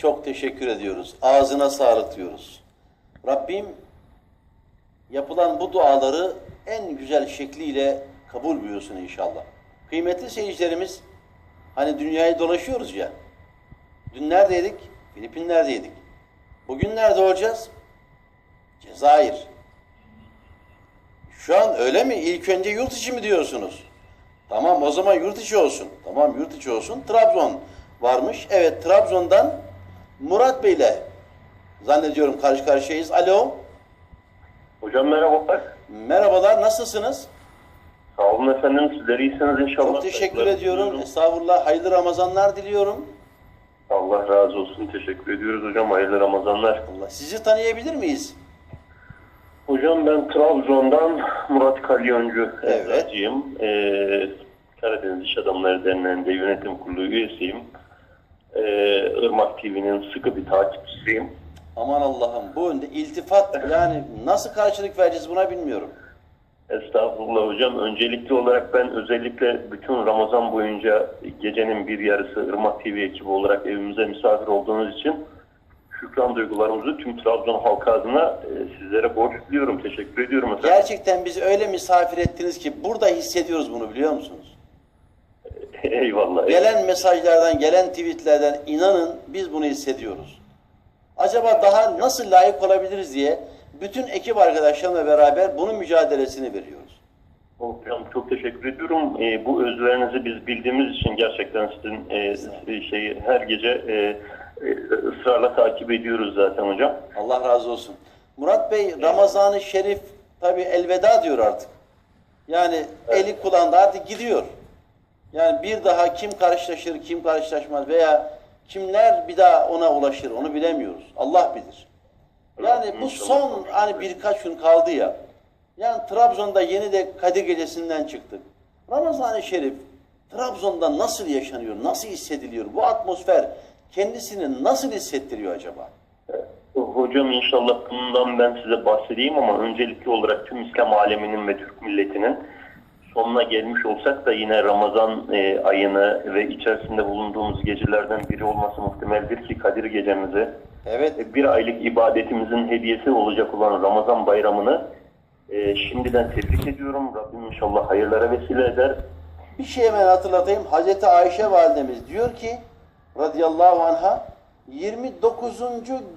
çok teşekkür ediyoruz. Ağzına sağlık diyoruz. Rabbim yapılan bu duaları en güzel şekliyle kabul buyursun inşallah. Kıymetli seyircilerimiz, hani dünyayı dolaşıyoruz ya. Dün neredeydik? Filipinler'deydik. Bugün nerede olacağız? Cezayir. Şu an öyle mi? İlk önce yurt içi mi diyorsunuz? Tamam o zaman yurt içi olsun. Tamam yurt içi olsun. Trabzon varmış. Evet Trabzon'dan Murat Bey ile zannediyorum karşı karşıyayız. Alo. Hocam merhabalar. Merhabalar nasılsınız? Sağ olun efendim. Sizler iyisiniz inşallah. Çok teşekkür Saygılar ediyorum. sunuyorum. Estağfurullah. Hayırlı Ramazanlar diliyorum. Allah razı olsun. Teşekkür ediyoruz hocam. Hayırlı Ramazanlar. Allah sizi tanıyabilir miyiz? Hocam ben Trabzon'dan Murat Kalyoncu Evet. Ee, Karadeniz İş Adamları Derneği'nde yönetim kurulu üyesiyim. Ee, Irmak TV'nin sıkı bir takipçisiyim. Aman Allah'ım bu önde iltifat yani nasıl karşılık vereceğiz buna bilmiyorum. Estağfurullah hocam. Öncelikli olarak ben özellikle bütün Ramazan boyunca gecenin bir yarısı Irmak TV ekibi olarak evimize misafir olduğunuz için şükran duygularımızı tüm Trabzon halkı adına e, sizlere borçluyorum. Teşekkür ediyorum efendim. Gerçekten bizi öyle misafir ettiniz ki burada hissediyoruz bunu biliyor musunuz? Eyvallah. Gelen mesajlardan, gelen tweetlerden inanın biz bunu hissediyoruz. Acaba daha nasıl layık olabiliriz diye bütün ekip arkadaşlarımla beraber bunun mücadelesini veriyoruz. Hocam çok teşekkür ediyorum. E, bu özverinizi biz bildiğimiz için gerçekten sizin e, şeyi her gece e, e, ısrarla takip ediyoruz zaten hocam. Allah razı olsun. Murat Bey Ramazan-ı Şerif tabi elveda diyor artık. Yani eli kulağında artık gidiyor. Yani bir daha kim karşılaşır, kim karşılaşmaz veya kimler bir daha ona ulaşır onu bilemiyoruz. Allah bilir. Yani bu son hani birkaç gün kaldı ya. Yani Trabzon'da yeni de Kadir Gecesi'nden çıktık. Ramazan-ı Şerif Trabzon'da nasıl yaşanıyor, nasıl hissediliyor? Bu atmosfer kendisini nasıl hissettiriyor acaba? Hocam inşallah bundan ben size bahsedeyim ama öncelikli olarak tüm İslam aleminin ve Türk milletinin sonuna gelmiş olsak da yine Ramazan e, ayını ve içerisinde bulunduğumuz gecelerden biri olması muhtemeldir ki Kadir gecemizi Evet, e, bir aylık ibadetimizin hediyesi olacak olan Ramazan bayramını e, şimdiden tebrik ediyorum. Rabbim inşallah hayırlara vesile eder. bir şey hemen hatırlatayım. Hazreti Ayşe validemiz diyor ki radıyallahu anha 29.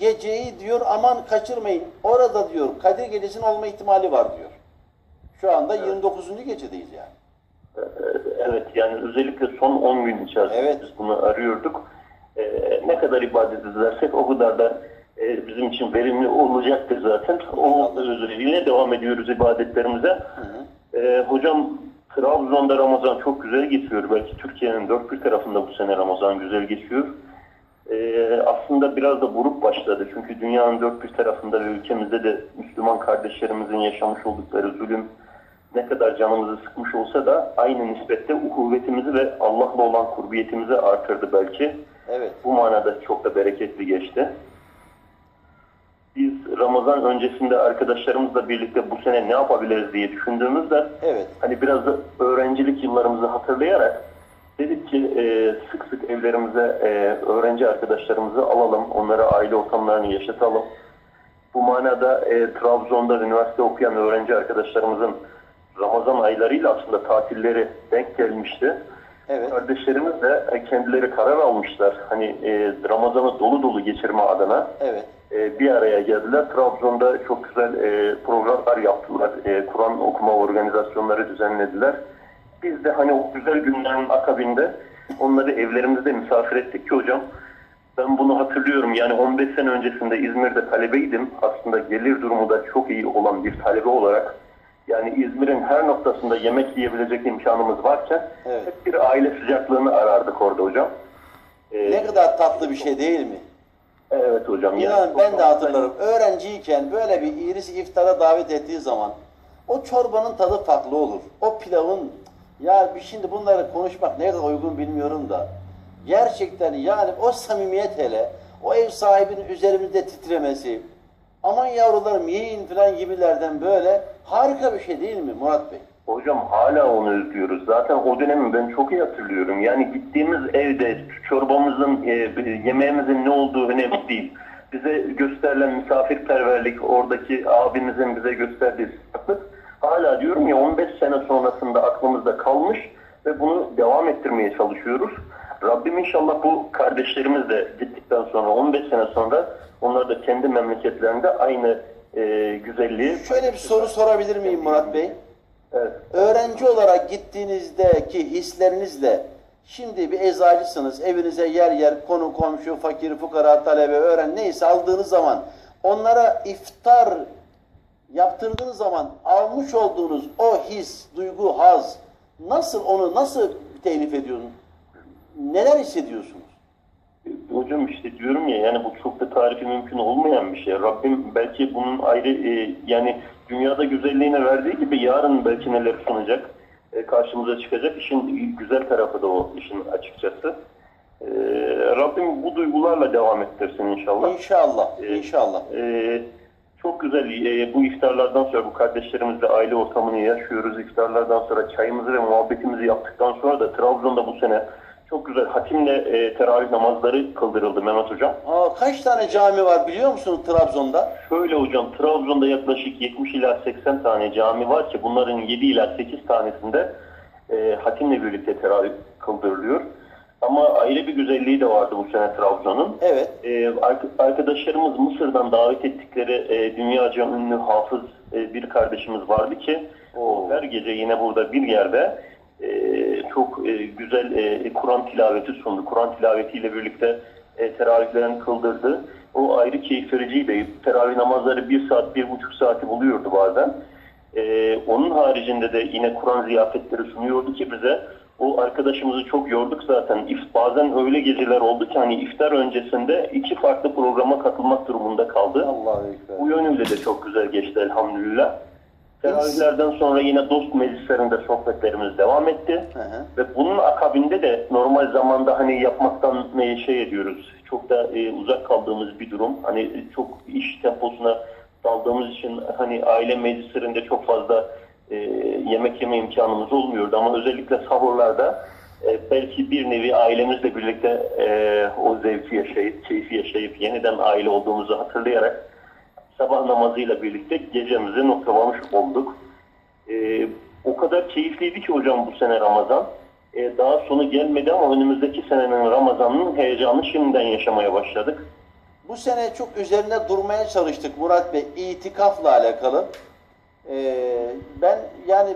geceyi diyor aman kaçırmayın. Orada diyor Kadir gecesinin olma ihtimali var diyor. Şu anda 29. gecedeyiz yani. Ee, Evet yani özellikle son 10 gün içerisinde Evet. biz bunu arıyorduk. Ee, ne kadar ibadet edersek o kadar da e, bizim için verimli olacaktır zaten. O üzeriyle devam ediyoruz ibadetlerimize. Ee, hocam Trabzon'da Ramazan çok güzel geçiyor. Belki Türkiye'nin dört bir tarafında bu sene Ramazan güzel geçiyor. Ee, aslında biraz da buruk başladı. Çünkü dünyanın dört bir tarafında ve ülkemizde de Müslüman kardeşlerimizin yaşamış oldukları zulüm ne kadar canımızı sıkmış olsa da aynı nispette uhuvvetimizi ve Allah'la olan kurbiyetimizi artırdı belki. Evet. Bu manada çok da bereketli geçti. Biz Ramazan öncesinde arkadaşlarımızla birlikte bu sene ne yapabiliriz diye düşündüğümüzde Evet. hani biraz da öğrencilik yıllarımızı hatırlayarak dedik ki e, sık sık evlerimize e, öğrenci arkadaşlarımızı alalım, onlara aile ortamlarını yaşatalım. Bu manada e, Trabzon'da üniversite okuyan öğrenci arkadaşlarımızın Ramazan aylarıyla aslında tatilleri denk gelmişti. Evet. Kardeşlerimiz de e, kendileri karar almışlar. Hani e, Ramazan'ı dolu dolu geçirme adına Evet. e, bir araya geldiler. Trabzon'da çok güzel e, programlar yaptılar. E, Kur'an okuma organizasyonları düzenlediler. Biz de hani o güzel günlerin akabinde onları evlerimizde misafir ettik ki hocam. Ben bunu hatırlıyorum. Yani 15 sene öncesinde İzmir'de talebeydim. Aslında gelir durumu da çok iyi olan bir talebe olarak. Yani İzmir'in her noktasında yemek yiyebilecek imkanımız varken Evet. hep bir aile sıcaklığını arardık orada hocam. E, Ne kadar tatlı bir şey değil mi? Evet hocam. yani İnanın çok ben de hatırlarım. Öğrenciyken böyle bir irisi iftara davet ettiği zaman o çorbanın tadı farklı olur. O pilavın ya şimdi bunları konuşmak nerede uygun bilmiyorum da gerçekten yani o samimiyet hele o ev sahibinin üzerimizde titremesi aman yavrularım yiyin falan gibilerden böyle harika bir şey değil mi Murat Bey? Hocam hala onu özlüyoruz. Zaten o dönemi ben çok iyi hatırlıyorum. Yani gittiğimiz evde çorbamızın, e, yemeğimizin ne olduğu önemli değil. Bize gösterilen misafirperverlik, oradaki abimizin bize gösterdiği sıcaklık hala diyorum ya 15 sene sonrasında aklımızda kalmış ve bunu devam ettirmeye çalışıyoruz. Rabbim inşallah bu kardeşlerimiz de gittikten sonra 15 sene sonra onlar da kendi memleketlerinde aynı e, güzelliği Şöyle bir soru sorabilir miyim Murat Bey? Evet. Öğrenci olarak gittiğinizdeki hislerinizle şimdi bir eczacısınız, evinize yer yer konu komşu, fakir, fukara, talebe, öğren neyse aldığınız zaman onlara iftar yaptırdığınız zaman almış olduğunuz o his, duygu, haz nasıl onu nasıl telif ediyorsunuz? Neler hissediyorsunuz? Hocam işte diyorum ya yani bu çok da tarifi mümkün olmayan bir şey. Rabbim belki bunun ayrı e, yani dünyada güzelliğine verdiği gibi yarın belki neler sunacak e, karşımıza çıkacak. İşin güzel tarafı da o işin açıkçası. E, Rabbim bu duygularla devam ettirsin inşallah. İnşallah, inşallah. Ee, çok güzel e, bu iftarlardan sonra bu kardeşlerimizle aile ortamını yaşıyoruz. İftarlardan sonra çayımızı ve muhabbetimizi yaptıktan sonra da Trabzon'da bu sene çok güzel hatimle e, teravih namazları kıldırıldı Mehmet Hocam. Aa, kaç tane cami var biliyor musunuz Trabzon'da? Şöyle hocam Trabzon'da yaklaşık 70 ila 80 tane cami var ki bunların 7 ila 8 tanesinde e, hatimle birlikte teravih kıldırılıyor. Ama ayrı bir güzelliği de vardı bu sene Trabzon'un. Evet. Ark- arkadaşlarımız Mısır'dan davet ettikleri e, dünyaca ünlü hafız e, bir kardeşimiz vardı ki o her gece yine burada bir yerde e, çok e, güzel e, Kur'an tilaveti sundu. Kur'an tilavetiyle birlikte e, teravihlerini kıldırdı. O ayrı keyif vericiydi. Teravih namazları bir saat, bir buçuk saati buluyordu bazen. E, onun haricinde de yine Kur'an ziyafetleri sunuyordu ki bize o arkadaşımızı çok yorduk zaten. İf- Bazen öyle geceler oldu ki hani iftar öncesinde iki farklı programa katılmak durumunda kaldı. Ekber. Bu yönüyle de çok güzel geçti elhamdülillah. Teravihlerden sonra yine dost meclislerinde sohbetlerimiz devam etti. Hı hı. Ve bunun akabinde de normal zamanda hani yapmaktan şey ediyoruz. Çok da e, uzak kaldığımız bir durum. Hani çok iş temposuna daldığımız için hani aile meclislerinde çok fazla e, yemek yeme imkanımız olmuyordu. Ama özellikle sahurlarda e, belki bir nevi ailemizle birlikte e, o zevki yaşayıp, keyfi yaşayıp yeniden aile olduğumuzu hatırlayarak sabah namazıyla birlikte gecemizi noktalamış olduk. Ee, o kadar keyifliydi ki hocam bu sene Ramazan. Ee, daha sonu gelmedi ama önümüzdeki senenin Ramazan'ın heyecanını şimdiden yaşamaya başladık. Bu sene çok üzerine durmaya çalıştık Murat Bey itikafla alakalı. Ee, ben yani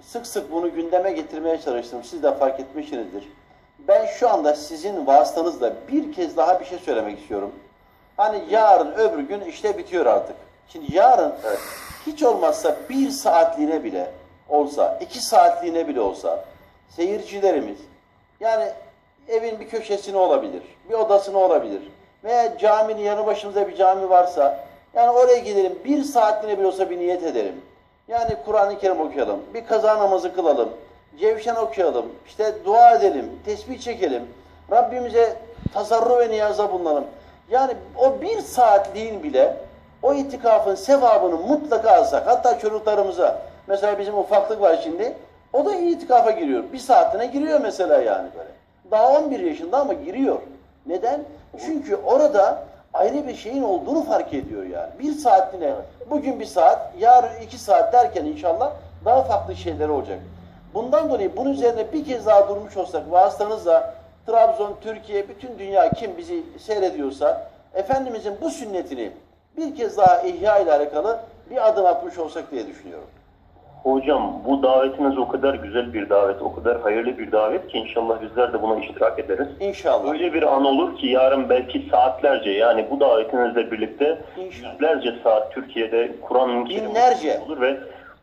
sık sık bunu gündeme getirmeye çalıştım. Siz de fark etmişsinizdir. Ben şu anda sizin vasıtanızla bir kez daha bir şey söylemek istiyorum. Hani yarın öbür gün işte bitiyor artık. Şimdi yarın hiç olmazsa bir saatliğine bile olsa, iki saatliğine bile olsa seyircilerimiz yani evin bir köşesine olabilir, bir odasına olabilir veya caminin yanı başımızda bir cami varsa yani oraya gidelim bir saatliğine bile olsa bir niyet edelim. Yani Kur'an-ı Kerim okuyalım, bir kaza namazı kılalım, cevşen okuyalım, işte dua edelim, tesbih çekelim, Rabbimize tasarruf ve niyaza bulunalım. Yani o bir saatliğin bile o itikafın sevabını mutlaka alsak, hatta çocuklarımıza, mesela bizim ufaklık var şimdi, o da itikafa giriyor. Bir saatine giriyor mesela yani böyle. Daha 11 yaşında ama giriyor. Neden? Çünkü orada ayrı bir şeyin olduğunu fark ediyor yani. Bir saatliğine, bugün bir saat, yarın iki saat derken inşallah daha farklı şeyler olacak. Bundan dolayı bunun üzerine bir kez daha durmuş olsak vasıtanızla Trabzon, Türkiye, bütün dünya kim bizi seyrediyorsa Efendimizin bu sünnetini bir kez daha ihya ile alakalı bir adım atmış olsak diye düşünüyorum. Hocam bu davetiniz o kadar güzel bir davet, o kadar hayırlı bir davet ki inşallah bizler de buna iştirak ederiz. İnşallah. Öyle bir an olur ki yarın belki saatlerce yani bu davetinizle birlikte İnşallah. yüzlerce saat Türkiye'de Kur'an'ın Binlerce. olur ve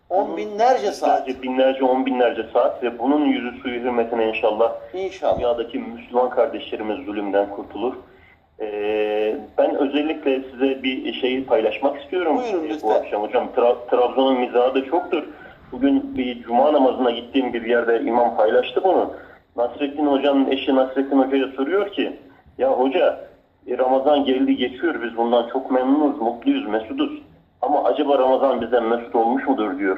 On binlerce saat. Yüzlerce, binlerce, on binlerce saat ve bunun yüzü suyu hürmetine inşallah İnşallah. dünyadaki Müslüman kardeşlerimiz zulümden kurtulur. Ee, ben özellikle size bir şeyi paylaşmak istiyorum Buyurun lütfen. bu akşam hocam. Tra- Trabzon'un mizahı da çoktur. Bugün bir cuma namazına gittiğim bir yerde imam paylaştı bunu. Nasrettin Hoca'nın eşi Nasrettin Hoca'ya soruyor ki ya hoca e, Ramazan geldi geçiyor biz bundan çok memnunuz, mutluyuz, mesuduz. Ama acaba Ramazan bizden mesut olmuş mudur diyor.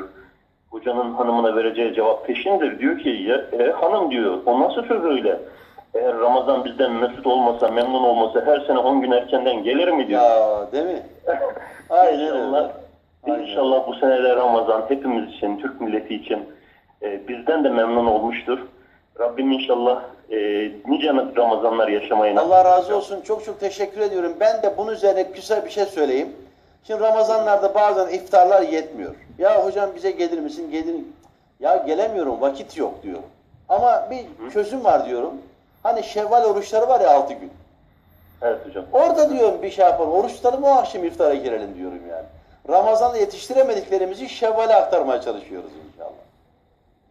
hocanın hanımına vereceği cevap peşindir. Diyor ki ya, e, hanım diyor o nasıl söz öyle? Eğer Ramazan bizden mesut olmasa, memnun olmasa her sene 10 gün erkenden gelir mi diyor. Ya değil mi? Aynen öyle. Aynen. inşallah bu seneler Ramazan hepimiz için, Türk milleti için e, bizden de memnun olmuştur. Rabbim inşallah e, nice Ramazanlar yaşamayı Allah razı olsun. Çok çok teşekkür ediyorum. Ben de bunun üzerine güzel bir şey söyleyeyim. Şimdi Ramazanlarda bazen iftarlar yetmiyor. Ya hocam bize gelir misin? Gelir. Ya gelemiyorum. Vakit yok diyorum. Ama bir çözüm var diyorum. Hani Şevval oruçları var ya 6 gün. Evet hocam. Orada diyorum bir şey yapalım. Oruç tutalım o akşam iftara girelim diyorum yani. Ramazan'da yetiştiremediklerimizi Şevval'e aktarmaya çalışıyoruz inşallah.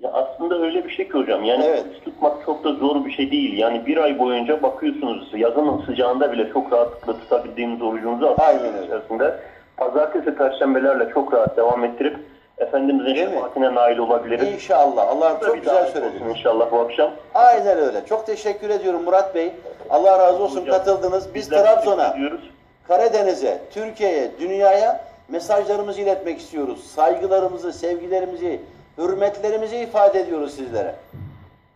Ya aslında öyle bir şey ki hocam. Yani Evet. tutmak çok da zor bir şey değil. Yani bir ay boyunca bakıyorsunuz yazın sıcağında bile çok rahatlıkla tutabildiğimiz orucunuzu aslında içerisinde. Pazartesi, perşembelerle çok rahat devam ettirip Efendimizin Değil mi? şefaatine nail olabiliriz. İnşallah. Allah da çok güzel olsun İnşallah bu akşam. Aynen öyle. Çok teşekkür ediyorum Murat Bey. Allah razı olsun Hocam, katıldınız. Biz Trabzon'a. Karadeniz'e, Türkiye'ye, dünyaya mesajlarımızı iletmek istiyoruz. Saygılarımızı, sevgilerimizi, hürmetlerimizi ifade ediyoruz sizlere.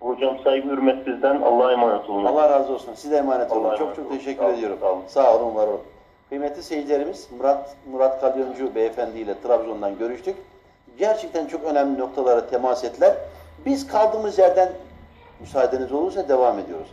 Hocam saygı hürmet bizden. Allah'a emanet olun. Allah razı olsun. Size emanet olun. Allah'a Çok çok teşekkür olun, ediyorum. Sağ olun, var olun. Kıymetli seyircilerimiz Murat Murat Kalyoncu beyefendi ile Trabzon'dan görüştük. Gerçekten çok önemli noktalara temas ettiler. Biz kaldığımız yerden müsaadeniz olursa devam ediyoruz.